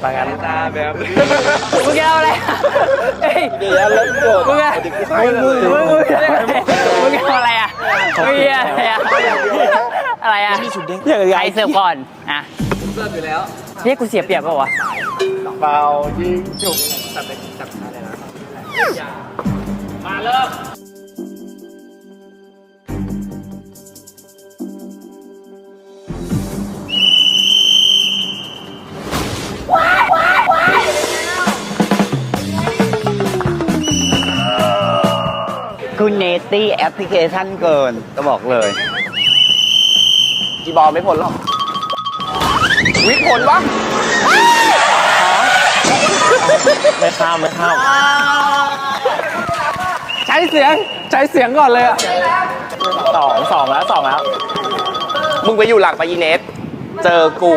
ไปกันตาแบบมึงจะเอาอะไรอะเฮ้ยเดี๋ยวเล่นโจทย์มึงอะให้มือมึงมึงมึงจะเอาอะไรอะมึงจะอะไรอะอะไรอะอย่างไรใครเสิร์ฟก่อนอะเสิร์ฟอยู่แล้วเรียกกูเสียเปรียบเปล่าวะเปล่ายิงจุกจับไปจับอะไรนะมาเริ่ม คุณเนตี้แอปพลิเคชันเกินก็บอกเลย จีบอลไม่พ้นหรอกวิทย์ผลวะไม่ข้ามไม่ข้ามใช้เสียงใช้เสียงก่อนเลยอะสองสองแล้วสองแล้ว มึงไปอยู่หลังไปอีเนสเจอกู